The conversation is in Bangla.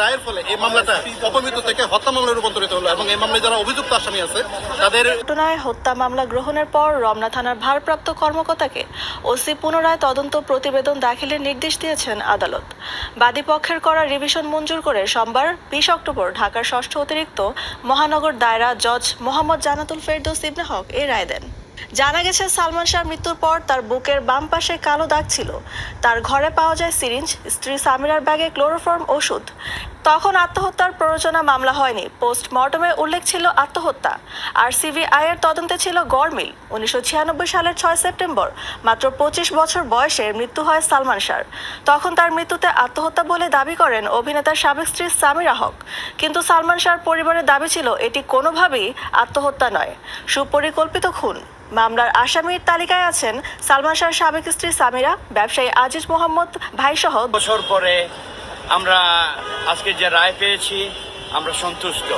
রায়ের ফলে এই মামলাটা অপমৃত্যু থেকে হত্যা মামলায় রূপান্তরিত হলো এবং এই মামলায় যারা অভিযুক্ত আসামি আছে, তাদের ঘটনায় হত্যা মামলা গ্রহণের পর রমনা থানার ভারপ্রাপ্ত কর্মকর্তাকে ওসি পুনরায় তদন্ত প্রতিবেদন দাখিলের নির্দেশ দিয়েছেন আদালত। বাদীপক্ষের করা রিভিশন মঞ্জুর করে সোমবার বিশ অক্টোবর ঢাকার ষষ্ঠ অতিরিক্ত মহানগর দায়রা জজ মোহাম্মদ জানাতুল ফেরদৌস ইবনে হক এই রায় দেন। জানা গেছে, সালমান শাহ মৃত্যুর পর তার বুকের বাম পাশে কালো দাগ ছিল। তার ঘরে পাওয়া যায় সিরিঞ্জ, স্ত্রী সামিরার ব্যাগে ক্লোরোফর্ম ওষুধ। তখন আত্মহত্যার প্ররোচনা মামলা হয়নি। পোস্টমর্টমে উল্লেখ ছিল আত্মহত্যা। আর সিবিআই এর তদন্তে ছিল গড়মিল উনিশশো ছিয়ানব্বই সালের ছয় সেপ্টেম্বর, মাত্র পঁচিশ বছর বয়সে মৃত্যু হয় সালমান শাহর তখন তার মৃত্যুতে আত্মহত্যা বলে দাবি করেন অভিনেতার সাবেক স্ত্রী সামিরা হক। কিন্তু সালমান শাহর পরিবারের দাবি ছিল, এটি কোনোভাবেই আত্মহত্যা নয়। সুপরিকল্পিত খুন। মামলার আসামির তালিকায় আছেন সালমান শাহর সাবেক স্ত্রী সামিরা, ব্যবসায়ী আজিজ মোহাম্মদ, ভাইসহ বছর পরে আমরা আজকে যে রায় পেয়েছি আমরা সন্তুষ্ট।